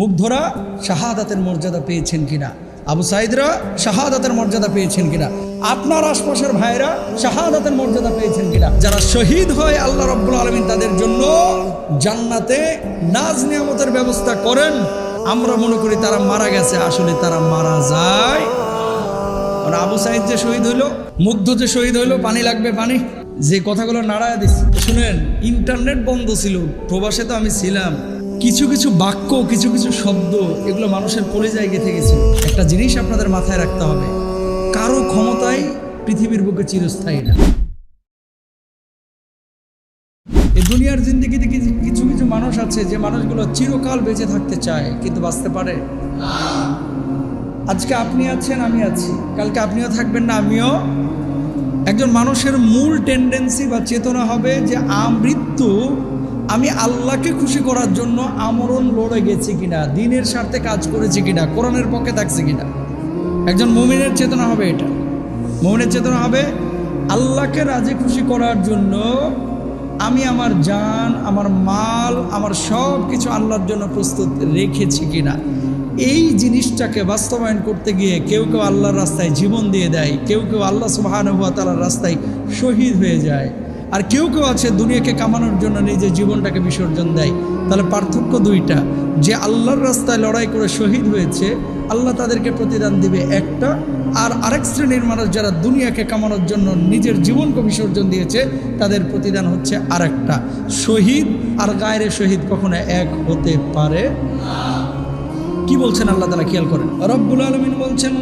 মুগ্ধরা শাহাদাতের মর্যাদা পেয়েছেন কিনা? আবু সাইদরা শাহাদাতের মর্যাদা পেয়েছেন কিনা? আপনার আশপাশের ভাইরা শাহাদাতের মর্যাদা পেয়েছেন কিনা? যারা শহীদ হয় আল্লাহ রব্বুল আলমিন তাদের জন্য জান্নাতে নাজ নিয়ামতের ব্যবস্থা করেন। আমরা মনে করি তারা মারা গেছে, আসলে তারা মারা যায়। আবু সাইদ যে শহীদ হইল, মুগ্ধ যে শহীদ হইল, পানি লাগবে, পানি। যে কথাগুলো নাড়ায় দিচ্ছে শুনেন, ইন্টারনেট বন্ধ ছিল, প্রবাসে তো আমি ছিলাম। কিছু কিছু বাক্য, কিছু কিছু শব্দ, এগুলো মানুষের পরিযায় গেঁথে গেছে। একটা জিনিস আপনাদের মাথায় রাখতে হবে, কারও ক্ষমতায় পৃথিবীর বুকে চিরস্থায়ী না। এই দুনিয়ার জিন্দগিতে কিছু কিছু মানুষ আছে যে মানুষগুলো চিরকাল বেঁচে থাকতে চায়, কিন্তু বাঁচতে পারে? আজকে আপনি আছেন, আমি আছি। কালকে আপনিও থাকবেন না, আমিও। একজন মানুষের মূল টেন্ডেন্সি বা চেতনা হবে যে আমৃত্যু আমি আল্লাহকে খুশি করার জন্য আমরণ লড়ে গেছি কিনা, দিনের স্বার্থে কাজ করেছি কিনা, কোরআনের পক্ষে থাকছি কিনা। একজন মুমিনের চেতনা হবে এটা। মুমিনের চেতনা হবে, আল্লাহকে রাজি খুশি করার জন্য আমি আমার জান, আমার মাল, আমার সব কিছু আল্লাহর জন্য প্রস্তুত রেখেছি কিনা। এই জিনিসটাকে বাস্তবায়ন করতে গিয়ে কেউ কেউ আল্লাহর রাস্তায় জীবন দিয়ে দেয়, কেউ কেউ আল্লাহ সুবাহানুয়া রাস্তায় শহীদ হয়ে যায়। আর কেউ কেউ আছে দুনিয়াকে কামানোর জন্য নিজের জীবনটাকে বিসর্জন দেয়। তাহলে পার্থক্য দুইটা। যে আল্লাহর রাস্তায় লড়াই করে শহীদ হয়েছে, আল্লাহ তাদেরকে প্রতিদান দিবে একটা। আর আরেক শ্রেণির মানুষ যারা দুনিয়াকে কামানোর জন্য নিজের জীবনকে বিসর্জন দিয়েছে, তাদের প্রতিদান হচ্ছে আরেকটা। শহীদ আর গায়ের শহীদ কখনো এক হতে পারে কি বলছেন আল্লাহ তালা খেয়াল করেন। রব্বুল আলমিন বলছেন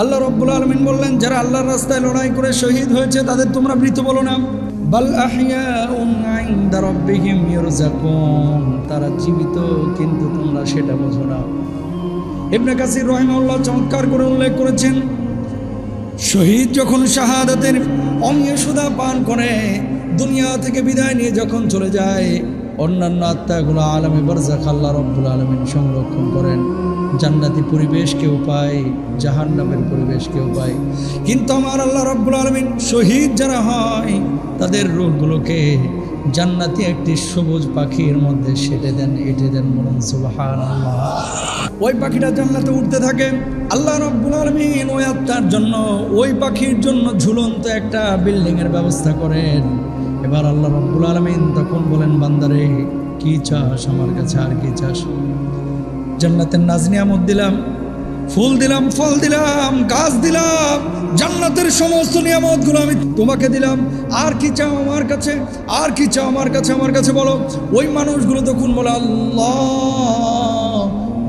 আল্লাহ রব্বুল আলমিন বললেন, যারা আল্লাহর রাস্তায় লড়াই করে শহীদ হয়েছে, তাদের তোমরা মৃত বলো না। তারা জীবিত, কিন্তু তোমরা সেটা বোঝো না। ইবনে কাসির রহিমাউল্লাহ চমৎকার করে উল্লেখ করেছেন, শহীদ যখন শাহাদাতের অমীয় সুদা পান করে, দুনিয়া থেকে বিদায় নিয়ে যখন চলে যায়, অন্যান্য আত্মাগুলো আলমে বরজাক আল্লাহ রব্বুল আলমিন সংরক্ষণ করেন। জান্নাতি পরিবেশ কেউ পায়, জাহান্নামের পরিবেশ কেউ পায়। কিন্তু আমার আল্লাহ রব্বুল আলমিন শহীদ যারা হয়, তাদের রোগগুলোকে জান্নাতি একটি সবুজ পাখির মধ্যে সেটে দেন, এটে দেন বলুন সুবাহান ওই পাখিটা জান্নাতে উঠতে থাকে। আল্লাহ রব্বুল আলমিন ওই আত্মার জন্য, ওই পাখির জন্য ঝুলন্ত একটা বিল্ডিংয়ের ব্যবস্থা করেন। এবার আল্লাহ রব্বুল আলমিন তখন বলেন, বান্দারে, কি চাস আমার কাছে, আর কি চাস? জান্নাতের নাজনিয়ামত দিলাম। ফুল দিলাম, ফল দিলাম, গাছ দিলাম, জান্নাতের সমস্ত নিয়ামতগুলো আমি তোমাকে দিলাম। আর কি চাও আমার কাছে? আর কি চাও আমার কাছে? আমার কাছে বলো। ওই মানুষগুলো তখন বলে আল্লাহ।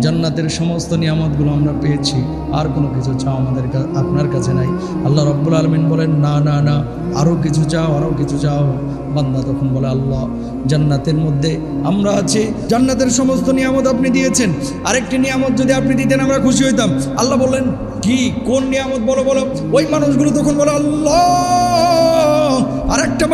জান্নাতের সমস্ত নিয়ামতগুলো আমরা পেয়েছি। আর কোনো কিছু চাও আমাদের আপনার কাছে নাই। আল্লাহ রব্বুল আলমিন বলেন, না না না আরও কিছু চাও আরও কিছু চাও। বান্দা তখন বলে, আল্লাহ, জান্নাতের মধ্যে আমরা আছি। জান্নাতের সমস্ত নিয়ামত আপনি দিয়েছেন। আরেকটি নিয়ামত যদি আপনি দিতেন, আমরা খুশি হইতাম। আল্লাহ বললেন, কি? কোন নিয়ামত? বলো বলো। ওই মানুষগুলো তখন বলে, আল্লাহ!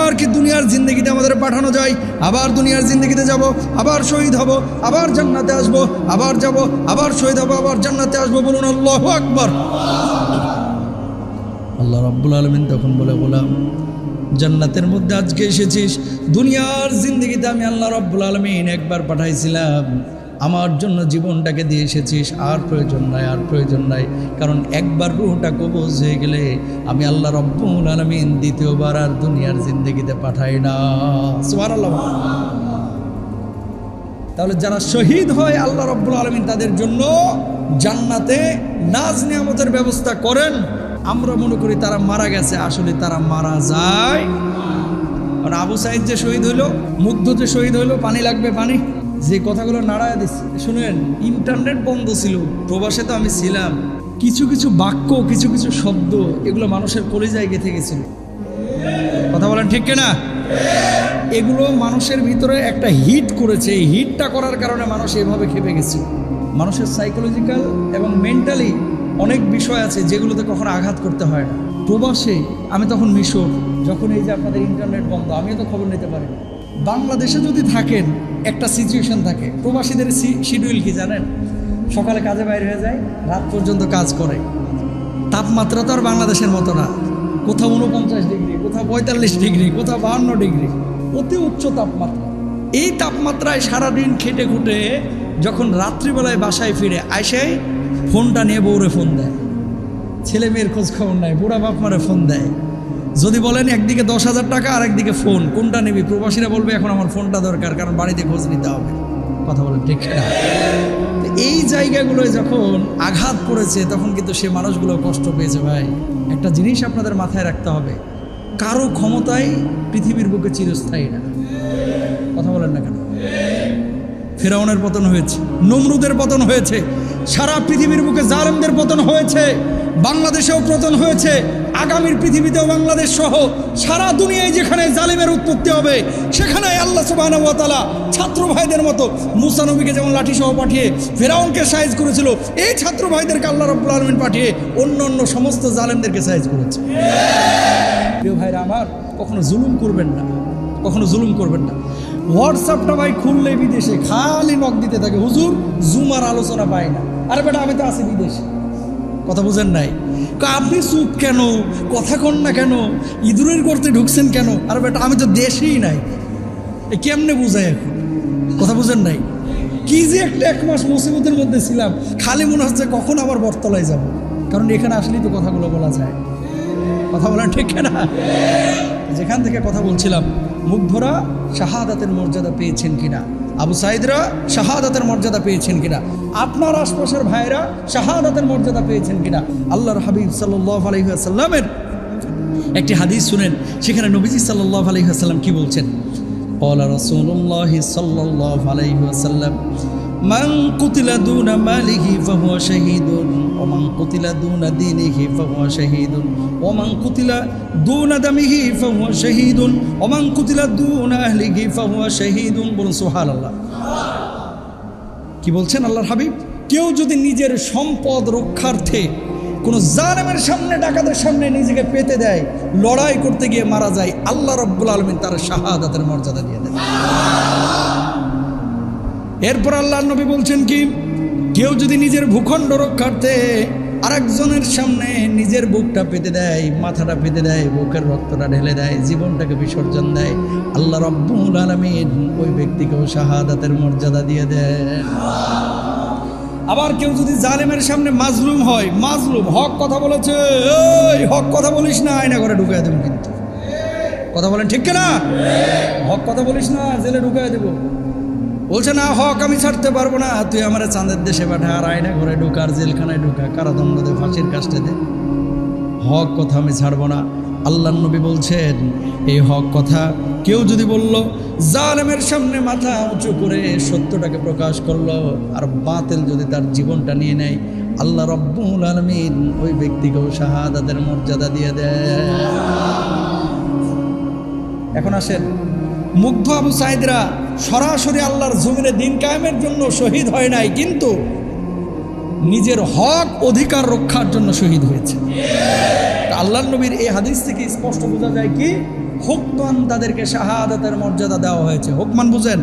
আরেকটা বার কি দুনিয়ার জিন্দগিতে আমাদের পাঠানো যায়? আবার দুনিয়ার জিন্দগিতে যাব, আবার শহীদ হব, আবার জান্নাতে আসব, আবার যাব, আবার শহীদ হব, আবার জান্নাতে আসব বলুন আল্লাহ আকবর। আল্লাহ রব্বুল আলমিন তখন বলে বললাম জান্নাতের মধ্যে আজকে এসেছিস, দুনিয়ার জিন্দগিতে আমি আল্লাহ রব্বুল আলমিন একবার পাঠাইছিলাম। আমার জন্য জীবনটাকে দিয়ে এসেছিস, আর প্রয়োজন নাই, আর প্রয়োজন নাই। কারণ একবার রুহটা কবজ হয়ে গেলে আমি আল্লাহ রব্বুল আলমিন দ্বিতীয়বার আর দুনিয়ার জিন্দগিতে পাঠাই না। সুবহানাল্লাহ। তাহলে যারা শহীদ হয় আল্লাহ রব্বুল আলমিন তাদের জন্য জান্নাতে নাজ নিয়ামতের ব্যবস্থা করেন। আমরা মনে করি তারা মারা গেছে, আসলে তারা মারা যায়। আবু সাইদ যে শহীদ হইল, মুগ্ধ যে শহীদ হইল, পানি লাগবে পানি? যে কথাগুলো নাড়ায় দিচ্ছে। শুনেন ইন্টারনেট বন্ধ ছিল, প্রবাসে তো আমি ছিলাম। কিছু কিছু বাক্য, কিছু কিছু শব্দ, এগুলো মানুষের কলিজায় গেঁথে গেছিল। কথা বলেন ঠিক কিনা? এগুলো মানুষের ভিতরে একটা হিট করেছে। এই হিটটা করার কারণে মানুষ এভাবে খেপে গেছে। মানুষের সাইকোলজিক্যাল এবং মেন্টালি অনেক বিষয় আছে যেগুলোতে কখনো আঘাত করতে হয় না। প্রবাসে আমি তখন মিশর, যখন এই যে আপনাদের ইন্টারনেট বন্ধ, আমিও তো খবর নিতে পারি না। বাংলাদেশে যদি থাকেন, একটা সিচুয়েশন থাকে। প্রবাসীদের শিডিউল কি জানেন? সকালে কাজে বাইরে হয়ে যায়, রাত পর্যন্ত কাজ করে। তাপমাত্রা তো আর বাংলাদেশের মতো না। কোথাও উনপঞ্চাশ ডিগ্রি, কোথাও পঁয়তাল্লিশ ডিগ্রি, কোথাও বাহান্ন ডিগ্রি। অতি উচ্চ তাপমাত্রা। এই তাপমাত্রায় সারাদিন খেটে খুটে যখন রাত্রিবেলায় বাসায় ফিরে আইসাই ফোনটা নিয়ে বউরে ফোন দেয়। ছেলে মেয়ের খোঁজ খবর নাই, বুড়া বাপ মারে ফোন দেয়। যদি বলেন একদিকে দশ হাজার টাকা আর একদিকে ফোন। কোনটা নিবি? প্রবাসীরা বলবে, এখন আমার ফোনটা দরকার, কারণ বাড়িতে খোঁজ নিতে হবে। কথা বলেন, ঠিক না এই জায়গাগুলোয় যখন আঘাত পড়েছে তখন কিন্তু সে মানুষগুলো কষ্ট পেয়েছে, ভাই। একটা জিনিস আপনাদের মাথায় রাখতে হবে, কারও ক্ষমতায় পৃথিবীর বুকে চিরস্থায়ী না। কথা বলেন না কেন? ফেরাউনের পতন হয়েছে, নমরুদের পতন হয়েছে, সারা পৃথিবীর বুকে জালেমদের পতন হয়েছে, বাংলাদেশেও পতন হয়েছে আগামীর পৃথিবীতেও বাংলাদেশ সহ সারা দুনিয়ায় যেখানে জালিমের উৎপত্তি হবে সেখানে আল্লাহ সুবাহ তালা ছাত্র ভাইদের মতো মুসানবীকে যেমন লাঠি সহ পাঠিয়ে ফেরাউনকে সাইজ করেছিল, এই ছাত্র ভাইদেরকে আল্লাহ রব্বুল আলমিন পাঠিয়ে অন্য অন্য সমস্ত জালেমদেরকে সাইজ করেছে। প্রিয় ভাইরা আমার, কখনো জুলুম করবেন না, কখনো জুলুম করবেন না। হোয়াটসঅ্যাপটা ভাই খুললে বিদেশে, খালি নক দিতে থাকে। হুজুর, জুমার আলোচনা পায় না। আরে বেটা, আমি তো আছি বিদেশে। কথা বুঝেন নাই? আপনি চুপ কেন? কথা কন না কেন? ইঁদুরের করতে ঢুকছেন কেন? আর বেটা, আমি তো দেশেই নাই। কেমনে বুঝাই এখন? কথা বুঝেন নাই? কি যে একটা এক মাস মুসিবতের মধ্যে ছিলাম, খালি মনে হচ্ছে কখন আবার বটতলায় যাব। কারণ এখানে আসলেই তো কথাগুলো বলা যায়। কথা বলেন ঠিক না যেখান থেকে কথা বলছিলাম মুগ্ধরা শাহাদাতের মর্যাদা পেয়েছেন কিনা? আবু সাইদরা শাহাদাতের মর্যাদা পেয়েছেন কিনা আপনার আশপাশের ভাইরা শাহাদাতের মর্যাদা পেয়েছেন কিনা আল্লাহর হাবিব সাল্লাহ আলহিহাসাল্লামের একটি হাদিস শুনেন সেখানে নবীজি সাল্লাহ আলহিহাসাল্লাম কি বলছেন قال رسول الله صلى الله عليه وسلم من قتل دون ماله فهو شهيد ওমান কুতিলা দুনা দিনিহি ফাহুয়া শাহিদুন ওমান কুতিলা দুনা দামিহি ফাহুয়া শাহিদুন ওমান কুতিলা দুনা আহলিহি ফাহুয়া শাহিদুন বলুন সুবহানাল্লাহ। কি বলছেন আল্লাহর হাবিব? কেউ যদি নিজের সম্পদ রক্ষার্থে কোনো জালেমের সামনে, ডাকাতের সামনে নিজেকে পেতে দেয়, লড়াই করতে গিয়ে মারা যায়, আল্লাহ রব্বুল আলমিন তার শাহাদাতের মর্যাদা দিয়ে দেন। এরপর আল্লাহ নবী বলছেন কি? কেউ যদি নিজের ভূখণ্ড রক্ষার্থে আরেকজনের সামনে নিজের বুকটা পেতে দেয়, মাথাটা পেতে দেয়, বুকের রক্তটা ঢেলে দেয়, জীবনটাকে বিসর্জন দেয়, আল্লাহ রব্বুল আলমিন ওই ব্যক্তিকেও শাহাদাতের মর্যাদা দিয়ে দেয় আবার কেউ যদি জালেমের সামনে মাজলুম হয়, মাজলুম, হক কথা বলেছে, এই, হক কথা বলিস না, আয়না করে ঢুকাই দেবো কিন্তু। কথা বলেন ঠিক না হক কথা বলিস না, জেলে ঢুকাই দেবো। বলছে, না, হক, আমি ছাড়তে পারব না। তুই আমার চাঁদের দেশে পাঠা, আর আয়না ঘরে ঢুকার জেলখানায় ঢুকা কারাদণ্ড দে ফাঁসির কাস্টে দে। হক কথা আমি ছাড়বো না। আল্লাহ নবী বলছেন এই হক কথা কেউ যদি বলল, জালেমের সামনে মাথা উঁচু করে সত্যটাকে প্রকাশ করল, আর বাতিল যদি তার জীবনটা নিয়ে নেয়, আল্লাহ রব্বুল আলমিন ওই ব্যক্তিকেও শাহাদাতের মর্যাদা দিয়ে দেয় এখন আসেন মুগ্ধ আবু সাইদরা সরাসরি আল্লাহর জমিনে দিন কায়েমের জন্য শহীদ হয় নাই, কিন্তু নিজের হক অধিকার রক্ষার জন্য শহীদ হয়েছে। আল্লাহ নবীর এই হাদিস থেকে স্পষ্ট বোঝা যায় কি? হুকমান তাদেরকে শাহাদাতের মর্যাদা দেওয়া হয়েছে। হুকমান বুঝেন,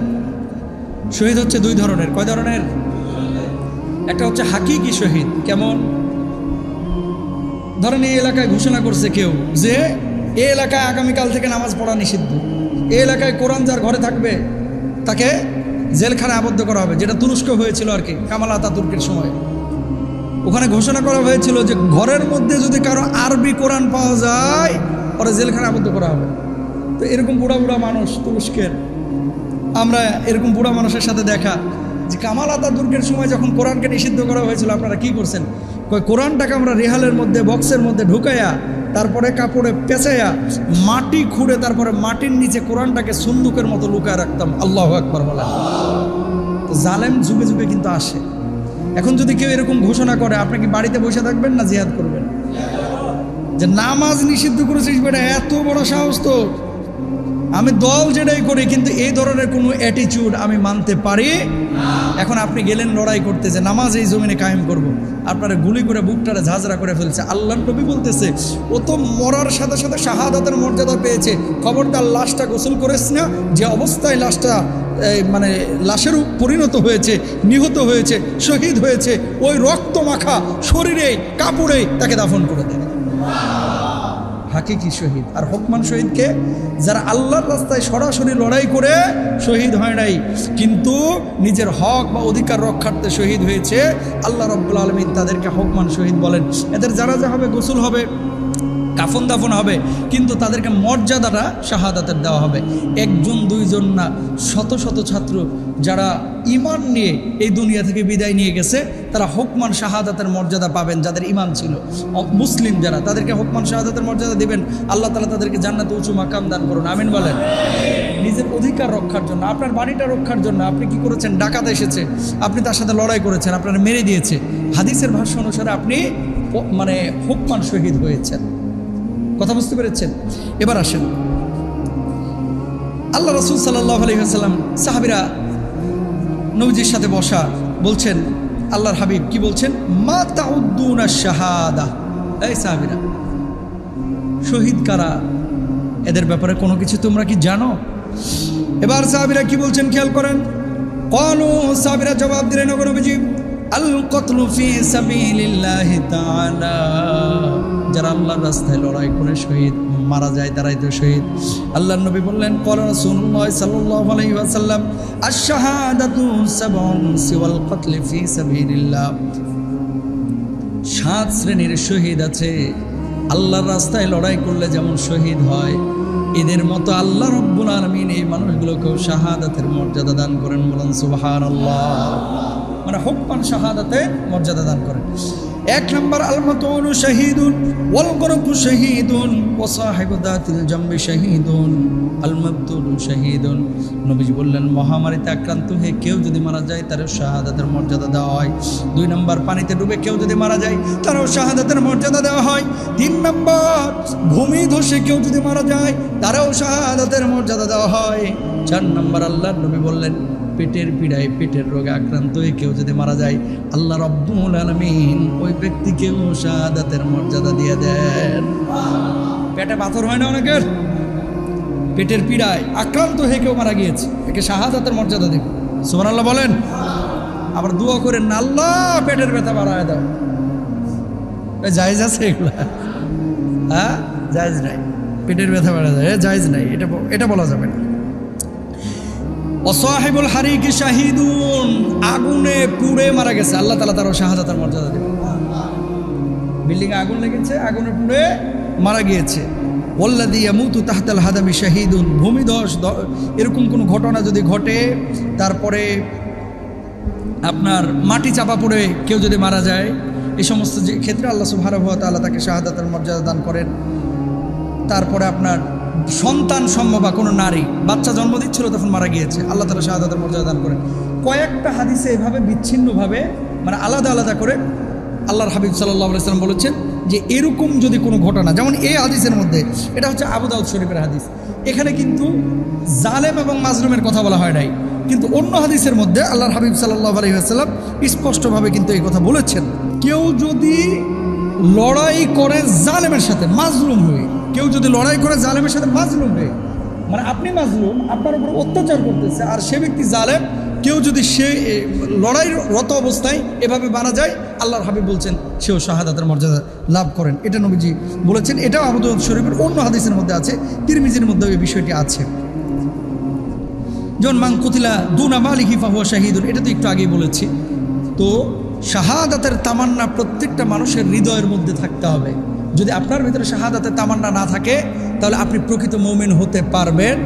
শহীদ হচ্ছে দুই ধরনের। কয় ধরনের? একটা হচ্ছে হাকিকি শহীদ, কেমন? ধরেন এই এলাকায় ঘোষণা করছে কেউ যে এই এলাকায় আগামীকাল থেকে নামাজ পড়া নিষিদ্ধ। এই এলাকায় কোরআন যার ঘরে থাকবে, তাকে জেলখানায় আবদ্ধ করা হবে, যেটা তুরস্ক হয়েছিল আর কি, কামাল আতাতুর্কের সময়। ওখানে ঘোষণা করা হয়েছিল যে ঘরের মধ্যে যদি কারও আরবি কোরআন পাওয়া যায় পরে জেলখানায় আবদ্ধ করা হবে। তো এরকম বুড়া বুড়া মানুষ তুরস্কের। আমরা এরকম বুড়া মানুষের সাথে দেখা, যে কামাল আতা দুর্গের সময় যখন কোরআনকে নিষিদ্ধ করা হয়েছিল, আপনারা কি করছেন? কোরআনটাকে আমরা রেহালের মধ্যে, বক্সের মধ্যে ঢুকাইয়া তারপরে কাপড়ে পেঁচাইয়া মাটি খুঁড়ে তারপরে মাটির নিচে কোরআনটাকে সুন্দুকের মতো লুকায় রাখতাম। আল্লাহ একবার বলা তো জালেম যুগে যুগে কিন্তু আসে। এখন যদি কেউ এরকম ঘোষণা করে, আপনি কি বাড়িতে বসে থাকবেন না জিহাদ করবেন? যে নামাজ নিষিদ্ধ করেছিস বেটা, এত বড় সাহস তো আমি দল যেটাই করি, কিন্তু এই ধরনের কোনো অ্যাটিটিউড আমি মানতে পারি। এখন আপনি গেলেন লড়াই করতে যে নামাজ এই জমিনে কায়েম করব। আপনারা গুলি করে বুকটারে ঝাঁঝরা করে ফেলছে। আল্লাহ নবী বলতেছে, ও তো মরার সাথে সাথে শাহাদাতের মর্যাদা পেয়েছে। খবরদার লাশটা গোসল করেছ না, যে অবস্থায় লাশটা মানে লাশের পরিণত হয়েছে, নিহত হয়েছে, শহীদ হয়েছে, ওই রক্ত মাখা শরীরে কাপড়ে তাকে দাফন করে দেয়। হাকিকি শহীদ। আর হকমান শহীদকে যারা আল্লাহর রাস্তায় সরাসরি লড়াই করে শহীদ হয় নাই, কিন্তু নিজের হক বা অধিকার রক্ষার্থে শহীদ হয়েছে, আল্লাহ রব্বুল আলমিন তাদেরকে হকমান শহীদ বলেন। এদের যারা যা হবে, গোসল হবে। কাফন দাফন হবে, কিন্তু তাদেরকে মর্যাদাটা শাহাদাতের দেওয়া হবে। একজন, দুইজন না, শত শত ছাত্র যারা ইমান নিয়ে এই দুনিয়া থেকে বিদায় নিয়ে গেছে, তারা হকমান শাহাদাতের মর্যাদা পাবেন যাদের ইমান ছিল। মুসলিম যারা, তাদেরকে হকমান শাহাদাতের মর্যাদা দিবেন। আল্লাহ তালা তাদেরকে জান্নাতে উঁচু মাকাম দান করুন, আমিন বলেন। নিজের অধিকার রক্ষার জন্য, আপনার বাড়িটা রক্ষার জন্য আপনি কি করেছেন? ডাকাত এসেছে, আপনি তার সাথে লড়াই করেছেন, আপনার মেরে দিয়েছে। হাদিসের ভাষ্য অনুসারে আপনি মানে হকমান শহীদ হয়েছেন। কথা বুঝতে পেরেছেন? এবার আসেন। আল্লাহ রসুল সাল্লাহ আলহিহাসাল্লাম সাহাবিরা নবজির সাথে বসা বলছেন, আল্লাহর হাবিব, কি বলছেন? মা তাউদ্দুনা শাহাদা। এই সাহাবিরা, শহীদ কারা? এদের ব্যাপারে কোনো কিছু তোমরা কি জানো? এবার সাহাবিরা কি বলছেন খেয়াল করেন? কনু সাহাবিরা জবাব দিলেন নবীজি আল কতলু ফি সাবিলিল্লাহি তাআলা। যারা আল্লাহর রাস্তায় লড়াই করে শহীদ, মারা যায় তারাই তো শহীদ। আল্লাহ নবী বললেন সাত শ্রেণির শহীদ আছে। আল্লাহর রাস্তায় লড়াই করলে যেমন শহীদ হয়, এদের মতো আল্লাহ রব্বুল আলমিন এই মানুষগুলোকেও শাহাদাতের মর্যাদা দান করেন বলেন সুবাহান আল্লাহ মানে হকমান শাহাদাতে মর্যাদা দান করেন। এক নম্বর আলমাতুল শাহিদুন ওয়াল গরকু শাহিদুন, ওয়া সাহিবু দাতিল জামবি শাহিদুন আলমাতুল শাহিদুন। নবীজি বললেন, মহামারীতে আক্রান্ত হয়ে কেউ যদি মারা যায়, তারও শাহাদাতের মর্যাদা দেওয়া হয়। দুই নম্বর, পানিতে ডুবে কেউ যদি মারা যায়, তারও শাহাদাতের মর্যাদা দেওয়া হয়। তিন নম্বর, ভূমি ধসে কেউ যদি মারা যায়, তারাও শাহাদাতের মর্যাদা দেওয়া হয়। চার নম্বর আল্লাহ নবী বললেন পেটের পীড়ায় পেটের রোগে আক্রান্ত হয়ে কেউ যদি মারা যায় আল্লাহ রব্বুল আলমিন ওই ব্যক্তিকেও শাহাদাতের মর্যাদা দিয়ে দেন। পেটে পাথর হয় না অনেকের? পেটের পীড়ায় আক্রান্ত হয়ে কেউ মারা গিয়েছে একে শাহাদাতের মর্যাদা দেবে। সুমান আল্লাহ বলেন। আবার দোয়া করে আল্লাহ পেটের ব্যথা বাড়ায় দাও। এ জায়েজ আছে এগুলা? হ্যাঁ? জায়েজ নাই। পেটের ব্যথা বাড়া যায় জায়েজ নাই। এটা এটা বলা যাবে না। অসাহেবুল হারিকি শাহিদুন, আগুনে পুড়ে মারা গেছে। আল্লাহ তালা তারও শাহাদাতের মর্যাদা দেবে বিল্ডিং আগুন লেগেছে, আগুনে পুড়ে মারা গিয়েছে। ওল্লাদি ইয়ামুতু তাহতাল হাদামি শাহিদুন, ভূমিধস এরকম কোনো ঘটনা যদি ঘটে, তারপরে আপনার মাটি চাপা পড়ে কেউ যদি মারা যায়, এ সমস্ত যে ক্ষেত্রে আল্লাহ ওয়া তাআলা তাকে শাহাদাতের মর্যাদা দান করেন। তারপরে আপনার সন্তান সম্ভব বা কোনো নারী বাচ্চা জন্ম দিচ্ছিল তখন মারা গিয়েছে। আল্লাহ তালা শাহাদাতের মর্যাদা দান করেন। কয়েকটা হাদিসে এভাবে বিচ্ছিন্নভাবে মানে আলাদা আলাদা করে আল্লাহর হাবিব সাল্লাহ সাল্লাম বলেছেন যে, এরকম যদি কোনো ঘটনা, যেমন এই হাদিসের মধ্যে, এটা হচ্ছে আবু শরীফের হাদিস। এখানে কিন্তু জালেম এবং মাজলুমের কথা বলা হয় নাই। কিন্তু অন্য হাদিসের মধ্যে আল্লাহর হাবিব সাল্লাহ আলহিহাসাল্লাম স্পষ্টভাবে কিন্তু এই কথা বলেছেন। কেউ যদি লড়াই করে জালেমের সাথে, মাজলুম হয়ে। কেউ যদি লড়াই করে জালেমের সাথে মাজলুম হয়ে মানে আপনি মাজলুম, আপনার উপর অত্যাচার করতেছে, আর সে ব্যক্তি জালেম, কেউ যদি সে লড়াই রত অবস্থায় এভাবে মারা যায়, আল্লাহর হাবিব বলছেন, সেও শাহাদাতের মর্যাদা লাভ করেন। এটা নবীজি বলেছেন, এটাও আবুদ শরীফের অন্য হাদিসের মধ্যে আছে, তিরমিজির মধ্যেও এই বিষয়টি আছে। যেমন মাং কুতিলা দুনা মালিক হিফাহুয়া শাহিদুল এটা তো একটু আগেই বলেছি। তো শাহাদাতের তামান্না প্রত্যেকটা মানুষের হৃদয়ের মধ্যে থাকতে হবে। যদি আপনার ভিতরে শাহাদাতের তামান্না না থাকে, তাহলে আপনি প্রকৃত মৌমিন হতে পারবেন।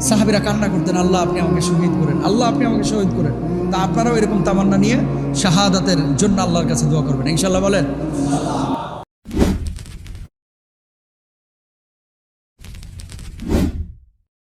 সাহাবিরা কান্না করতেন, আল্লাহ, আপনি আমাকে শহীদ করেন। আল্লাহ, আপনি আমাকে শহীদ করেন। তা আপনারাও এরকম তামান্না নিয়ে শাহাদাতের জন্য আল্লাহর কাছে দোয়া করবেন। ইনশাল্লাহ বলেন?